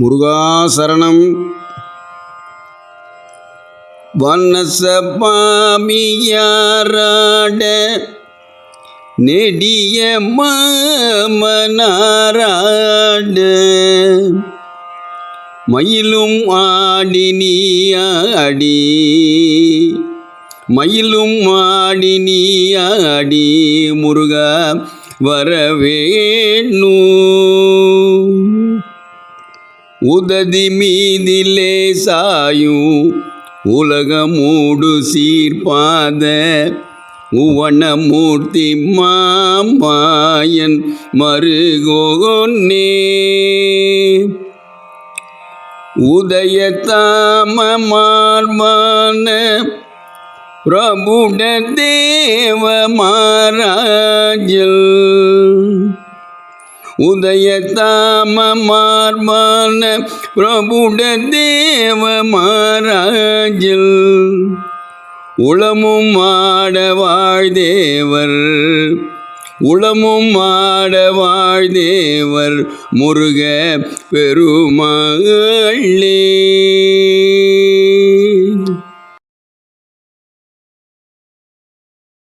முருகாசரணம். வண்ணசப்பாமியாராட நெடிய மாமனாராட மயிலும் ஆடினியாடி மயிலும் ஆடினியாடி நீ ஆடி முருகா வரவேணு. உததி மீதிலே சாயும். உலகமூடு சீர்பாத உவனமூர்த்தி மாமாயன் மருகோனே. உதயத்தாமமார்மான பிரபுட தேவ மாராஜல். உதயத்தாமமார்மான பிரபுட தேவ மாராஜில் உளமும் ஆடவாழ் தேவர் உளமும் ஆடவாழ் தேவர் முருக பெருமாளே.